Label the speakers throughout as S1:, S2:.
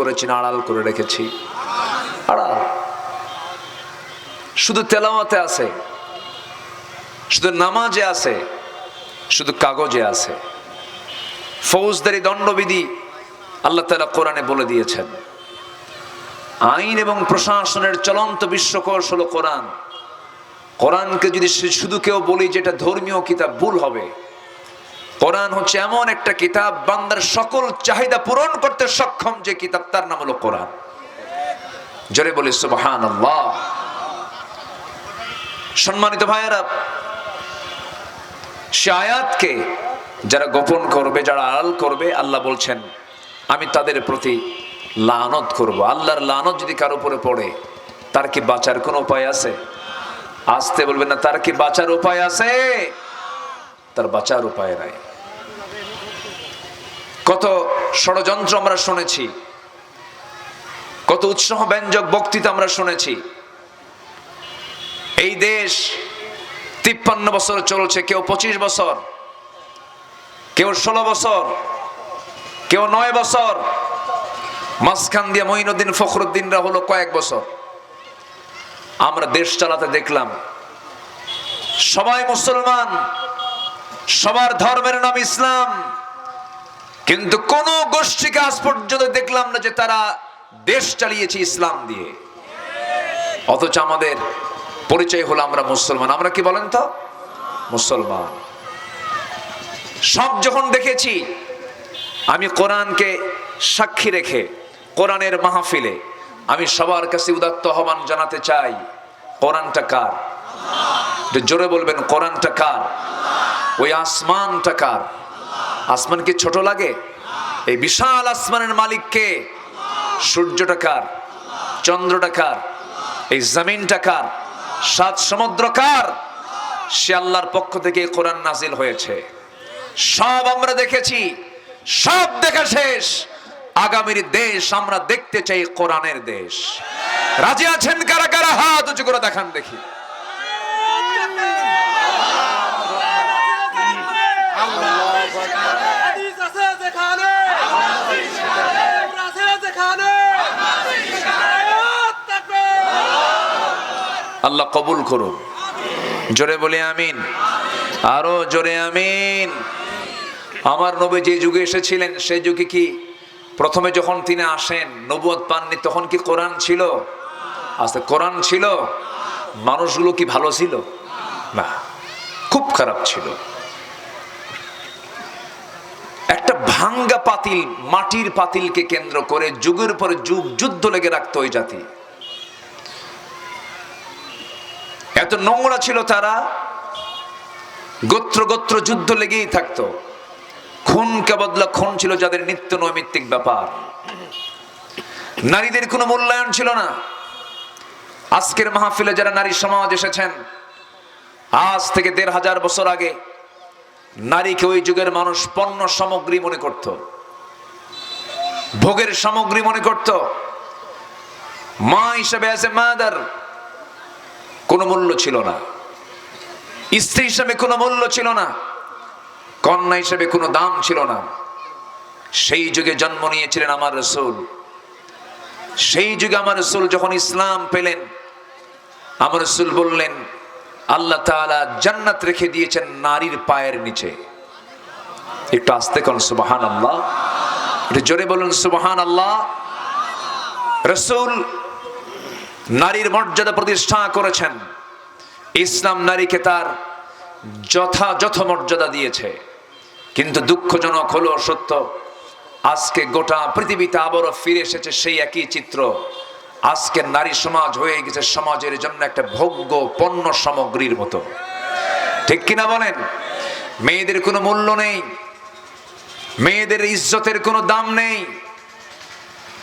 S1: করেছি না আড়াল করে রেখেছি। শুধু তেলাওয়াতে আছে, শুধু নামাজে আছে, শুধু কাগজে আছে। ফৌজদারি দণ্ডবিধি আল্লাহ তালা কোরআনে বলে দিয়েছেন। আইন এবং প্রশাসনের চলন্ত বিশ্বকোষ হলো কোরআন। কোরআনকে যদি শুধু কেউ বলি যে এটা ধর্মীয় কিতাব, ভুল হবে। কোরআন হচ্ছে এমন একটা কিতাব, বান্দার সকল চাহিদা পূরণ করতে সক্ষম যে কিতাব, তার নাম হলো কোরআন। জোরে বলি সুবহান সম্মানিত ভাইয়েরা, সে যারা গোপন করবে, যারা আড়াল করবে, আল্লাহ বলছেন, আমি তাদের প্রতি লানত করব। আল্লাহর লানত যদি কারও উপরে পড়ে, তার কি বাঁচার কোনো উপায় আছে? আসতে বলবেন না, তার কি বাঁচার উপায় আছে? তার বাঁচার উপায় নাই। কত ষড়যন্ত্র আমরা শুনেছি, কত উৎসাহ ব্যঞ্জক বক্তৃতা আমরা শুনেছি। এই দেশ তিপ্পান্ন বছর চলছে, কেউ পঁচিশ বছর, কেউ ষোলো বছর, কেউ নয় বছর। মাঝখান দিয়ে মঈনুদ্দিন ফখরুদ্দিনরা হলো কয়েক বছর। আমরা দেশ চালাতে দেখলাম, সবাই মুসলমান, সবার ধর্মের নাম ইসলাম। কিন্তু কোন গোষ্ঠীকে আজ পর্যন্ত দেখলাম না যে তারা দেশ চালিয়েছে ইসলাম দিয়ে। অথচ আমাদের পরিচয় হলো আমরা মুসলমান। আমরা কি বলেন তো? মুসলমান। সব যখন দেখেছি, আমি কোরআনকে সাক্ষী রেখে, কোরআনের মাহফিলে আমি সবার কাছে উদাত্ত আহ্বান জানাতে চাই, কোরআনটা কার? জোরে বলবেন, কোরআনটা কার? ওই আসমানটা কার? আসমান কি ছোট লাগে? এই বিশাল আসমানের মালিককে সূর্যটা কার? চন্দ্রটা কার? এই জমিনটা কার? সাত সমুদ্র কার? সে আল্লাহর পক্ষ থেকে কোরআন নাজিল হয়েছে। সব আমরা দেখেছি, সব দেখা শেষ। আগামীর দেশ আমরা দেখতে চাই কোরআনের দেশ। রাজি আছেন কারা কারা? হাত উঁচু করে দেখান দেখি
S2: হাদিস আছে যেখানে আছে যেখানে আয়াত থাকবে
S1: আল্লাহ কবুল করুন। জোরে বলে আমিন। আরও জোরে আমিন। আমার নবী যে যুগে এসেছিলেন সেই যুগে কি প্রথমে যখন তিনি আসেন নবুয়ত পাননি, তখন কি কোরআন ছিল? আস্তে কোরআন ছিল? মানুষগুলো কি ভালো ছিল? না, খুব খারাপ ছিল। একটা ভাঙ্গা পাতিল, মাটির পাতিলকে কেন্দ্র করে যুগের পর যুগ যুদ্ধ লেগে রাখতো ওই জাতি। এত নোংরা ছিল তারা। গোত্র গোত্র যুদ্ধ লেগেই থাকতো। খুনকে বদলা খুন ছিল যাদের নিত্য নৈমিত্তিক ব্যাপার। নারীদের কোনো মূল্যায়ন ছিল না। আজকের মাহফিলে যারা নারী সমাজ এসেছেন, আজ থেকে দেড় হাজার বছর আগে নারীকে ওই যুগের মানুষ পণ্য সামগ্রী মনে করত। ভোগের সামগ্রী মনে করত। মা হিসেবে আছে মাদার কোনো মূল্য ছিল না। স্ত্রী হিসাবে কোনো মূল্য ছিল না। কন্যা হিসেবে কোনো দাম ছিল না। সেই যুগে জন্ম নিয়েছিলেন আমার রসুল। সেই যুগে আমার রসুল যখন ইসলাম পেলেন, আমার রসুল বললেন, আল্লাহ তাআলা জান্নাত রেখে দিয়েছেন নারীর পায়ের নিচে। একটু আস্তে কোন সুবাহান আল্লাহ একটু জোরে বলুন সুবাহান আল্লাহ রসুল নারীর মর্যাদা প্রতিষ্ঠা করেছেন। ইসলাম নারীকে তার যথাযথ মর্যাদা দিয়েছে। কিন্তু দুঃখজনক হলো সত্য, আজকে গোটা পৃথিবীতে আবারও ফিরে এসেছে সেই একই চিত্র। আজকে নারী সমাজ হয়ে গেছে সমাজের জন্য একটা ভোগ্য পণ্য সামগ্রীর মতো। ঠিক কিনা বলেন? মেয়েদের কোনো মূল্য নেই। মেয়েদের ইজ্জতের কোনো দাম নেই।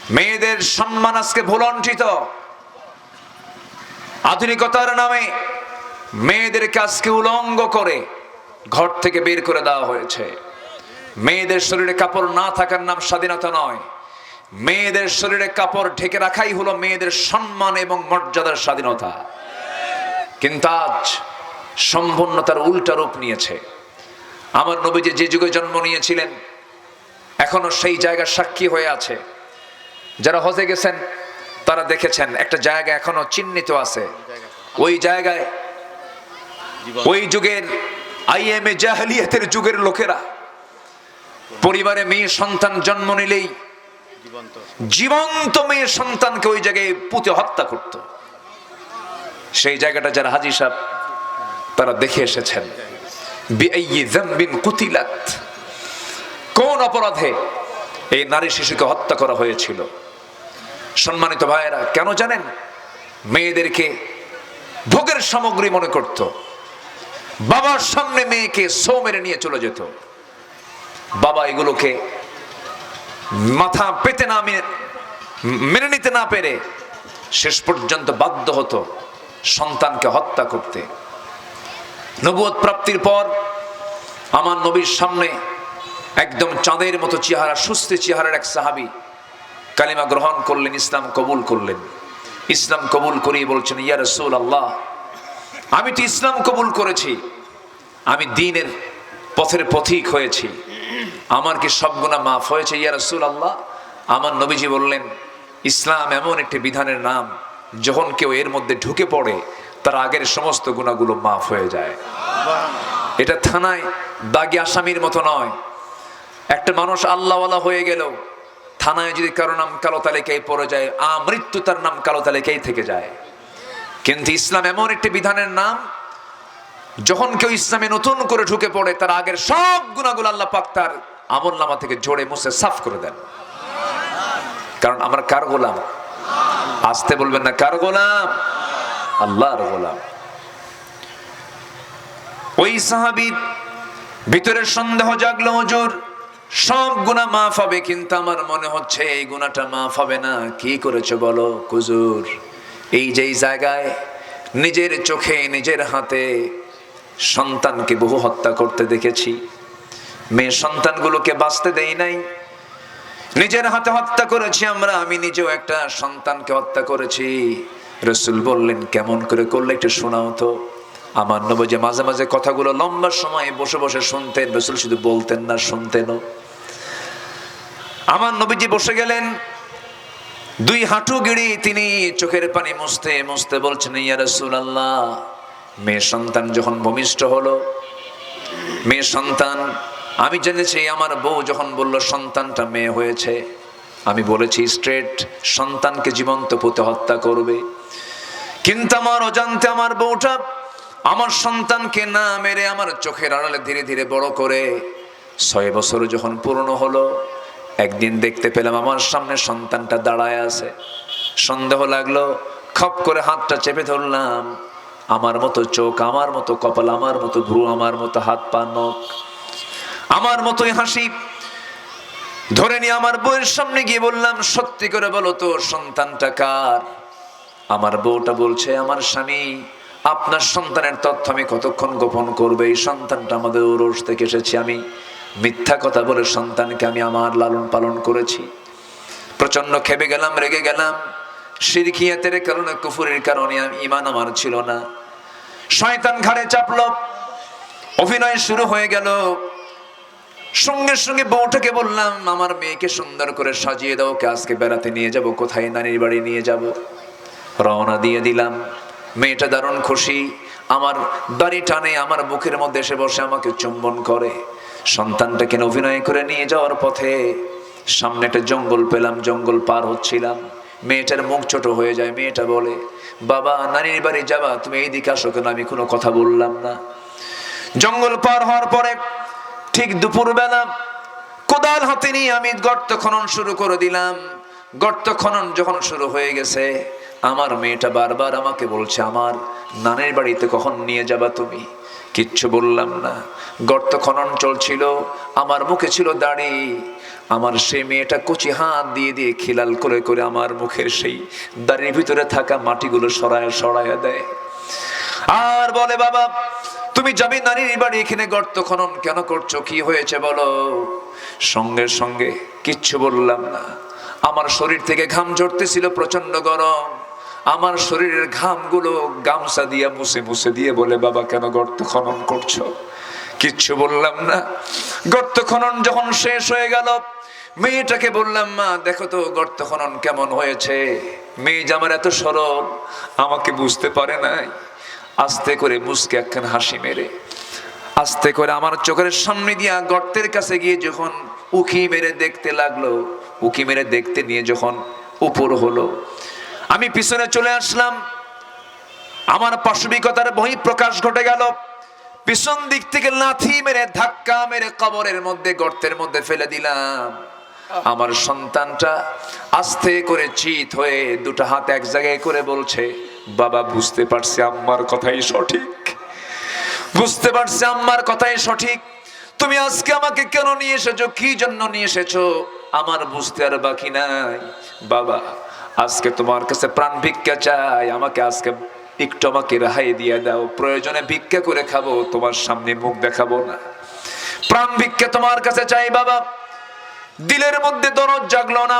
S1: মেয়েদের সম্মান আজকে ভুলণ্ঠিত। আধুনিকতার নামে মেয়েদেরকে আজকে উলঙ্গ করে ঘর থেকে বের করে দেওয়া হয়েছে। মেয়েদের শরীরে কাপড় না থাকার নাম স্বাধীনতা নয়। মেয়েদের শরীরে কাপড় ঢেকে রাখাই হলো মেয়েদের সম্মান এবং মর্যাদার স্বাধীনতা। কিন্তু আজ সম্পূর্ণতার উল্টা রূপ নিয়েছে। আমার নবীজি যে যুগে জন্ম নিয়েছিলেন, এখনও সেই জায়গার সাক্ষী হয়ে আছে। যারা হজে গেছেন তারা দেখেছেন, একটা জায়গা এখনও চিহ্নিত আছে। ওই জায়গায় ওই যুগের আইএমএ জাহালিয়াতের যুগের লোকেরা, পরিবারে মেয়ে সন্তান জন্ম নিলেই জীবন্ত মেয়ে সন্তানকে ওই জায়গায় পুঁতে হত্যা করত। সেই জায়গাটা যারা হাজি সাহেব, তারা দেখে এসেছেন। কোন অপরাধে এই নারী শিশুকে হত্যা করা হয়েছিল? সম্মানিত ভাইয়েরা, কেন জানেন? মেয়েদেরকে ভোগের সামগ্রী মনে করত। বাবার সামনে মেয়েকে সো মেরে নিয়ে চলে যেত। বাবা এগুলোকে মাথা পেতে না মেনে নিতে না পেরে শেষ পর্যন্ত বাধ্য হতো সন্তানকে হত্যা করতে। নবুয়ত প্রাপ্তির পর আমার নবীর সামনে একদম চাঁদের মতো চেহারা, সুস্থ চেহারার এক সাহাবি কালিমা গ্রহণ করলেন, ইসলাম কবুল করলেন। ইসলাম কবুল করিয়ে বলছেন, ইয়া রসুল আল্লাহ আমি তো ইসলাম কবুল করেছি। আমি দিনের পথের পথিক হয়েছি। আমার কি সব গুণা মাফ হয়েছে, ইয়া রসুল আল্লাহ আমার নবীজি বললেন, ইসলাম এমন একটি বিধানের নাম, যখন কেউ এর মধ্যে ঢুকে পড়ে, তার আগের সমস্ত গুণাগুলো মাফ হয়ে যায়। এটা থানায় দাগি আসামির মতো নয়। একটা মানুষ আল্লাহওয়ালা হয়ে গেল থানায় যদি কারও নাম কালো তালিকায় পড়ে যায়, আ মৃত্যু তার নাম কালো তালিকায় থেকে যায়। কিন্তু ইসলাম এমন একটি বিধানের নাম, যখন কেউ ইসলামে নতুন করে ঢুকে পড়ে, তার আগের সব গুণাগুলো আল্লাহ পাক তার আমল নামা থেকে জোরে মুছে সাফ করে দেন। কারণ আমরা কার গোলাম? আসতে বলবেন না, কার গোলাম? আল্লাহর গোলাম। ওই সাহাবীর ভিতরের সন্দেহ জাগলো হুজুর। সব গুণা মাফ হবে, কিন্তু আমার মনে হচ্ছে এই গুণাটা মাফ হবে না। কি করেছ বলো? কুজুর এই যে এই জায়গায় নিজের চোখে, নিজের হাতে সন্তানকে বহু হত্যা করতে দেখেছি, মেয়ে সন্তানগুলোকে বাঁচতে দেই নাই, নিজের হাতে হত্যা করেছি আমরা, আমি নিজেও একটা সন্তানকে হত্যা করেছি। রসুল বললেন, কেমন করে করলে একটু শোনাও তো। আমার নব যে মাঝে মাঝে কথাগুলো লম্বা সময় বসে বসে শুনতেন, রসুল শুধু বলতেন না, শুনতেনও। আমার নবীজি বসে গেলেন, দুই হাঁটু গিড়ি তিনি চোখের পানি মুছতে মুছতে বলছেন, ইয়া রসুল আল্লাহ মেয়ে সন্তান যখন ভূমিষ্ঠ হলো, মেয়ে সন্তান, আমি জেনেছি আমার বউ যখন বলল, সন্তানটা মেয়ে হয়েছে। আমি বলেছি, স্ট্রেট, সন্তানকে জীবন্ত পুঁতে হত্যা করবে। কিন্তু আমার অজান্তে আমার বউটা আমার সন্তানকে না মেরে আমার চোখের আড়ালে ধীরে ধীরে বড় করে ছয় বছর যখন পুরনো হলো, একদিন দেখতে পেলাম আমার সামনে সন্তানটা দাঁড়ায় আছে। সন্দেহ লাগল, খপ করে হাতটা চেপে ধরলাম। আমার মতো চোখ, আমার মতো কপাল, আমার মতো ভ্রু, আমার মতো হাত, পা, নখ, আমার মতোই হাসি। ধরে নিয়ে আমার বউয়ের সামনে গিয়ে বললাম, সত্যি করে বলো তো, সন্তানটা কার? আমার বউটা বলছে, আমার স্বামী। আপনার সন্তানের তথ্য আমি কতক্ষণ গোপন করবে? এই সন্তানটা আমাদের ওরস থেকে এসেছি। আমি মিথ্যা কথা বলে সন্তানকে আমি আমার লালন পালন করেছি। প্রচণ্ড খেপে গেলাম, রেগে গেলাম। সিরকিয়াতের কারণে, কুফুরের কারণে ইমান আমার ছিল না। শয়তান ঘাড়ে চাপল। অভিনয় শুরু হয়ে গেল। সঙ্গে সঙ্গে বউটাকে বললাম, আমার মেয়েকে সুন্দর করে সাজিয়ে দাও, ওকে আজকে বেড়াতে নিয়ে যাব, কোথায় নানির বাড়ি নিয়ে যাব? রওনা দিয়ে দিলাম। মেয়েটা দারুণ খুশি। আমার দাড়ি টানে, আমার বুকের মধ্যে এসে বসে আমাকে চুম্বন করে। সন্তানটাকে অভিনয় করে নিয়ে যাওয়ার পথে সামনে একটা জঙ্গল পেলাম, জঙ্গল পার হচ্ছিলাম। মেয়েটার মুখ ছোট হয়ে যায়, মেয়েটা বলে, বাবা, নানির বাড়ি যাবা, তুমি এই দিকে আসো কেন? আমি কোনো কথা বললাম না। জঙ্গল পার হওয়ার পরে ঠিক দুপুরবেলা কোদাল হাতে নিয়ে আমি গর্ত খনন শুরু করে দিলাম। গর্ত খনন যখন শুরু হয়ে গেছে আমার মেয়েটা বারবার আমাকে বলছে, আমার নানের বাড়িতে কখন নিয়ে যাবা তুমি? কিচ্ছু বললাম না। গর্ত খনন চলছিল, আমার মুখে ছিল দাড়ি। আমার সেই মেয়েটা কচি হাত দিয়ে দিয়ে খিলাল করে করে আমার মুখের সেই দাড়ির ভিতরে থাকা মাটিগুলো সরায় সরায় দেয়। আর বলে, বাবা, তুমি যাবি নারীর বাড়ি, এখানে গর্ত খনন কেন করছ? কি হয়েছে বলো? সঙ্গে সঙ্গে কিচ্ছু বললাম না। আমার শরীর থেকে ঘাম ঝরতেছিল প্রচণ্ড গরম। আমার শরীরের ঘামগুলো গামছা দিয়ে মুছে মুছে দিয়ে বলে, বাবা, কেন গর্ত খনন করছ? কিচ্ছু বললাম না। গর্ত খনন যখন শেষ হয়ে গেল, মেয়েটাকে বললাম, মা, দেখো তো গর্ত খনন কেমন হয়েছে? মেয়ে যে আমার এত সরল, আমাকে বুঝতে পারে নাই। আস্তে করে মুসকে একখান হাসি মেরে, আস্তে করে আমার চোখের সামনে দিয়া গর্তের কাছে গিয়ে যখন উকি মেরে দেখতে লাগল, উকি মেরে দেখতে নিয়ে যখন উপর হলো আমি পিছনে চলে আসলাম। আমার পাশবিকতার বহি প্রকাশ ঘটে গেল। পিছন দিক থেকে লাথি মেরে, ধাক্কা মেরে কবরের মধ্যে, গর্তের মধ্যে ফেলে দিলাম। আমার সন্তানটা আস্তে করে চিত হয়ে দুটো হাত এক জায়গায় করে বলছে, বাবা, বুঝতে পারছি আম্মার কথাই সঠিক। বুঝতে পারছি আম্মার কথাই সঠিক। তুমি আজকে আমাকে কেন নিয়ে এসেছ? কি জন্য নিয়ে এসেছ? আমার বুঝতে আর বাকি নাই। বাবা আজকে তোমার কাছে প্রাণ ভিক্ষা চাই, আমাকে আজকে একটু আমাকে রেহাই দিয়ে দাও। প্রয়োজনে ভিক্ষা করে খাব, তোমার সামনে মুখ দেখাবো না। প্রাণ ভিক্ষা তোমার কাছে চাই বাবা। দিলের মধ্যে দরদ জাগলো না,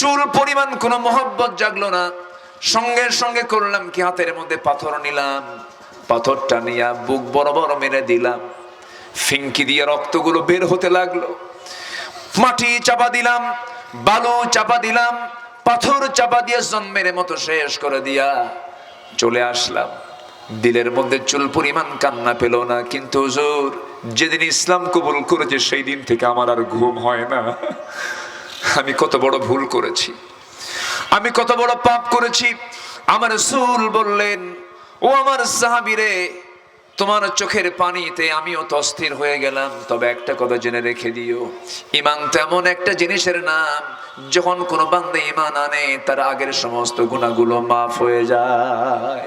S1: চুল পরিমাণ কোনো মহব্বত জাগলো না। সঙ্গে সঙ্গে করলাম কি, হাতের মধ্যে পাথর নিলাম, পাথরটা নিয়ে বুক বড় বড় মেরে দিলাম। ফিঙ্কি দিয়ে রক্তগুলো বের হতে লাগল। মাটি চাপা দিলাম, বালু চাপা দিলাম পাথর চাপা দিয়ে জন্মের মতো শেষ করে দিয়া চলে আসলাম। দিলের মধ্যে চুল পরিমাণ কান্না পেল না, কিন্তু হুজুর, যেদিন ইসলাম কবুল করেছে সেই দিন থেকে আমার আর ঘুম হয় না। আমি কত বড় ভুল করেছি। আমি কত বড় পাপ করেছি। আমার সুল বললেন, ও আমার সাহাবিরে তোমার চোখের পানিতে আমিও তো অস্থির হয়ে গেলাম। তবে একটা কথা জেনে রেখে দিও। ইমান তেমন একটা জিনিসের নাম, যখন কোনো বান্দে ইমান আনে, তার আগের সমস্ত গুণাগুলো মাফ হয়ে যায়।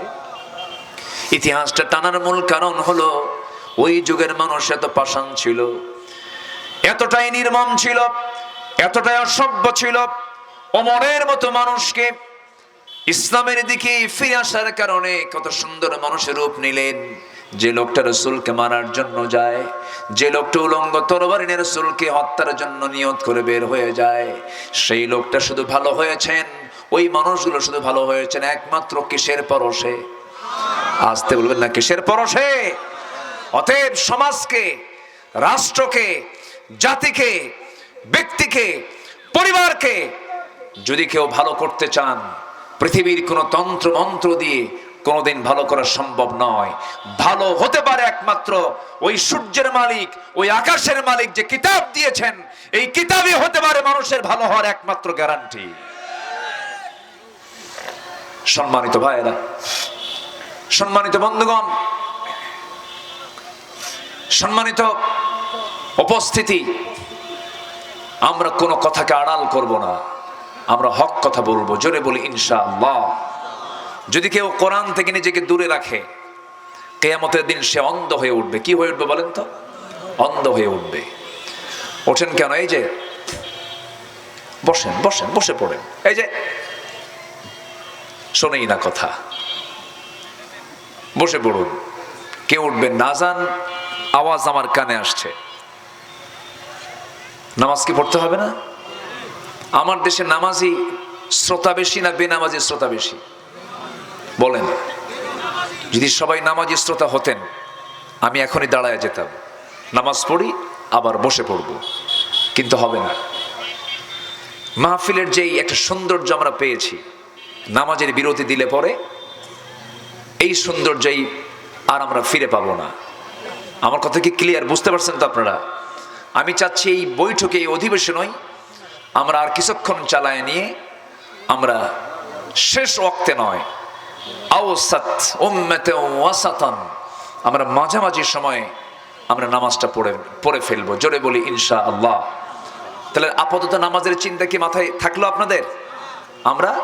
S1: ইতিহাসটা টানার মূল কারণ হলো, ওই যুগের মানুষ এত পাষাণ ছিল, এতটাই নির্মম ছিল, এতটাই অসভ্য ছিল, অমরের মতো মানুষকে ইসলামের দিকে ফিরে আসার কারণে কত সুন্দর মানুষের রূপ নিলেন। যে লোকটা রসুলকে মারার জন্য যায়, যে লোকটা উলঙ্গ তরবারি নিয়ে রসুলকে হত্যার জন্য নিয়ত করে বের হয়ে যায়, সেই লোকটা শুধু ভালো হয়েছেন, ওই মানুষগুলো শুধু ভালো হয়েছেন একমাত্র কিসের পরশে? আসতে বলবেন না, কিসের পরশে? অতএব সমাজকে, রাষ্ট্রকে, জাতিকে, ব্যক্তিকে, পরিবারকে যদি কেউ ভালো করতে চান, পৃথিবীর কোনো তন্ত্র মন্ত্র দিয়ে কোনোদিন ভালো করা সম্ভব নয়। ভালো হতে পারে একমাত্র ওই সূর্যের মালিক, ওই আকাশের মালিক যে কিতাব দিয়েছেন। এই কিতাবই হতে পারে মানুষের ভালো হওয়ার একমাত্র গ্যারান্টি সম্মানিত ভাইয়েরা, সম্মানিত বন্ধুগণ, সম্মানিত উপস্থিতি, আমরা কোনো কথাকে আড়াল করব না। আমরা হক কথা বলব, জোরে বলি ইনশাআল্লাহ। যদি কেউ কোরআন থেকে নিজেকে দূরে রাখে, কেয়ামতের দিন সে অন্ধ হয়ে উঠবে। কি হয়ে উঠবে বলেন তো? অন্ধ হয়ে উঠবে। ওঠেন কেন? এই যে, বসেন বসেন, বসে পড়েন। এই যে, শোনেই না কথা। বসে পড়ুন। কে উঠবে না। যান আওয়াজ আমার কানে আসছে। নামাজ কি পড়তে হবে না? আমার দেশে নামাজি শ্রোতা বেশি না বেনামাজি শ্রোতা বেশি? বলেন, যদি সবাই নামাজি শ্রোতা হতেন, আমি এখনই দাঁড়ায় যেতাম। নামাজ পড়ি, আবার বসে পড়ব। কিন্তু হবে না। মাহফিলের যেই একটা সৌন্দর্য আমরা পেয়েছি, নামাজের বিরতি দিলে পরে, এই সৌন্দর্যই আর আমরা ফিরে পাবো না। আমার কথা কি ক্লিয়ার বুঝতে পারছেন তো আপনারা? আমি চাচ্ছি এই বৈঠকে, এই অধিবেশনই আমরা আর কিছুক্ষণ চালায় নিয়ে আমরা শেষ ওয়াক্তে নয় আওসাত, উম্মতে ওয়াসাতান। আমরা মাঝামাঝি সময়ে আমরা নামাজটা পড়ে পড়ে ফেলব। জোরে বলি ইনশা আল্লাহ তাহলে আপাতত নামাজের চিন্তা কি মাথায় থাকল আপনাদের? আমরা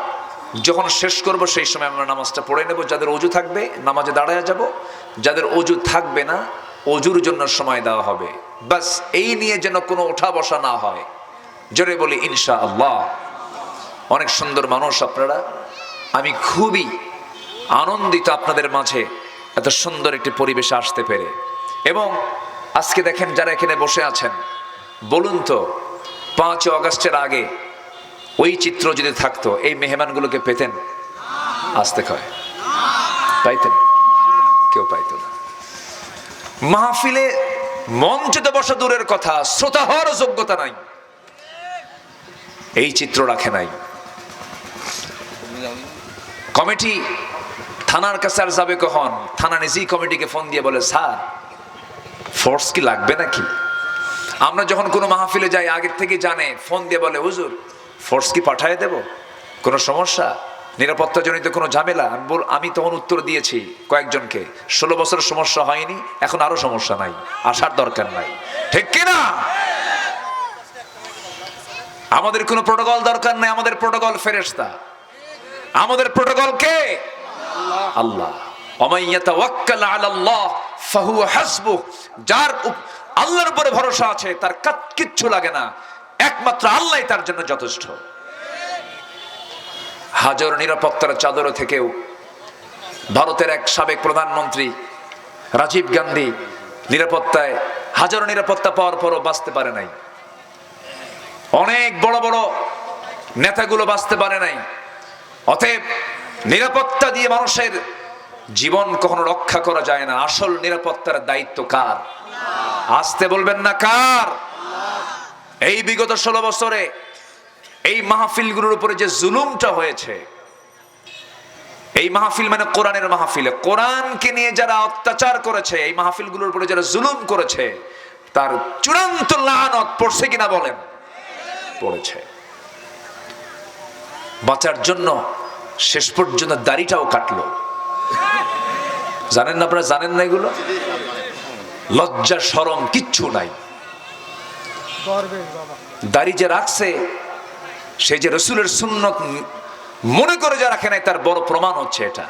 S1: যখন শেষ করব সেই সময় আমরা নামাজটা পড়ে নেব। যাদের অজু থাকবে, নামাজে দাঁড়ায় যাব। যাদের অজু থাকবে না, অজুর জন্য সময় দেওয়া হবে। বাস, এই নিয়ে যেন কোনো ওঠা বসা না হয়। জোরে বলি ইনশা আল্লাহ অনেক সুন্দর মানুষ আপনারা। আমি খুবই আনন্দিত আপনাদের মাঝে এত সুন্দর একটি পরিবেশে আসতে পেরে। এবং আজকে দেখেন যারা এখানে বসে আছেন, বলুন তো, পাঁচ অগস্টের আগে ওই চিত্র যদি থাকতো, এই মেহমানগুলোকে পেতেন? আসতে কয়। পাইতেন? কেউ পাইতো না। মাহফিলে মঞ্চে বসা দূরের কথা, শ্রোতা হওয়ার যোগ্যতা নাই। এই চিত্র রাখে নাই। কমিটি থানার কাছে আর যাবে কখন? থানা নিজেই কমিটিকে ফোন দিয়ে বলে, স্যার ফোর্স কি লাগবে নাকি? আমরা যখন কোনো মাহফিলে যাই, আগের থেকে জানে, ফোন দিয়ে বলে, হুজুর ফোর্স কি পাঠিয়ে দেব? কোনো সমস্যা? নিরাপত্তাজনিত কোনো ঝামেলা? আমি বল, আমি তখন উত্তর দিয়েছি কয়েকজনকে। ষোলো বছর সমস্যা হয়নি, এখন আরও সমস্যা নাই, আসার দরকার নাই। ঠিক কিনা? আমাদের কোনো প্রোটোকল দরকার নাই, আমাদের প্রোটোকল ফেরেশতা। আমাদের প্রোটোকল কে? আল্লাহ। ভারতের এক সাবেক প্রধানমন্ত্রী রাজীব গান্ধী নিরাপত্তায় হাজারো নিরাপত্তা পাওয়ার পরও বাঁচতে পারে নাই। অনেক বড় বড় নেতাগুলো বাঁচতে পারে নাই। অতএব নিরাপত্তা দিয়ে মানুষের জীবন কখনো রক্ষা করা যায় না। আসল নিরাপত্তার দায়িত্ব কার? আসতে বলবেন না কার? এই বিগত ষোলো বছরে এই মাহফিলগুলোর উপরে যে জুলুমটা হয়েছে, এই মাহফিল মানে কোরআনের মাহফিলে। কোরআনকে নিয়ে যারা অত্যাচার করেছে, এই মাহফিলগুলোর উপরে যারা জুলুম করেছে, তার চূড়ান্ত লানত পড়ছে কিনা বলেন? পড়েছে। বাঁচার জন্য শেষ পর্যন্ত দাড়িটাও কাটলো। জানেন না আপনারা, জানেন না এগুলো? লজ্জা সরম কিচ্ছু নাই। দাড়ি যে রাখছে, সে যে রসুলের সুন্নত মনে করে যে রাখে নাই, তার বড় প্রমাণ হচ্ছে এটা।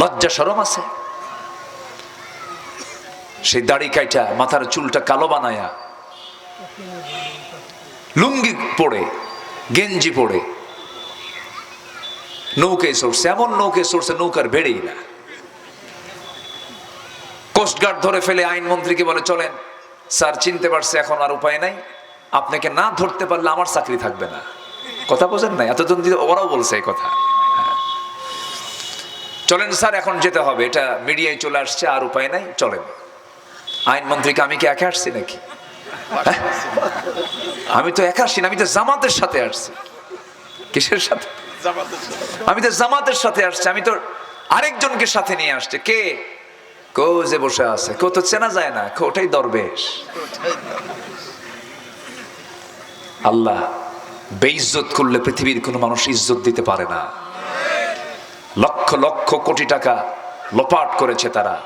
S1: লজ্জা সরম আছে। সেই দাড়ি কাইটা, মাথার চুলটা কালো বানায়া, লুঙ্গি পরে, গেঞ্জি পরে নৌকে সরছে এমন নৌকে সরছে নৌকার বেড়েই না কোস্টগার্ড ধরে ফেলে আইনমন্ত্রীকে বলে চলেন স্যার চিনতে পারছে এখন আর উপায় নাই আপনাকে না ধরতে পারলে আমার চাকরি থাকবে না কথা বোঝেন না এতদিন দিয়ে ওরাও বলছে এই কথা। চলেন স্যার এখন যেতে হবে এটা মিডিয়ায় চলে আসছে আর উপায় নাই চলেন আইনমন্ত্রীকে আমি কি একা আসছি নাকি? হ্যাঁ? আমি তো একা আসছি না, আমি তো জামাতের সাথে আসছি। কিসের সাথে? আমি তো জামাতের সাথে আসছি, আমি তো আরেকজনকে সাথে নিয়ে আসছে। কে? কো যে বসে আছে। কেউ তো চেনা যায় না ওটাই দরবেশ। আল্লাহ বেইজ্জত করলে পৃথিবীর কোনো মানুষ ইজ্জত দিতে পারে না। লক্ষ লক্ষ কোটি টাকা লোপাট করেছে তারা।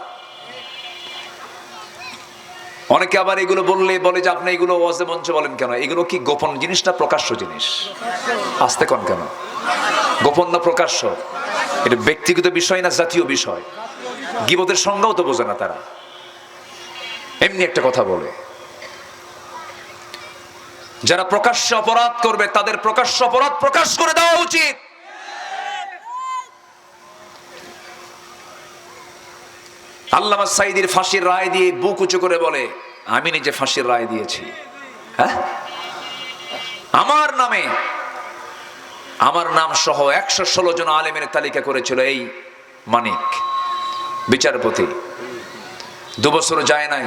S1: অনেকে আবার এগুলো বললে বলে যে আপনি এগুলো ওয়াজে মঞ্চে বলেন কেন? এগুলো কি গোপন জিনিস না প্রকাশ্য জিনিস? আসতে কন কেন? গোপন না প্রকাশ্য। এটা ব্যক্তিগত বিষয় না জাতীয় বিষয়। গিবতের সংজ্ঞাও তো বোঝে না তারা। এমনি একটা কথা বলে। যারা প্রকাশ্য অপরাধ করবে, তাদের প্রকাশ্য অপরাধ প্রকাশ করে দেওয়া উচিত। আল্লামা সাইদির ফাঁসির রায় দিয়ে বুক উঁচু করে বলে, আমি নিজে ফাঁসির রায় দিয়েছি। হ্যাঁ? আমার নামে আমার নাম সহ একশো ষোলো জন আলেমের তালিকা করেছিল এই মানিক, বিচারপতি। দুবছর যায় নাই।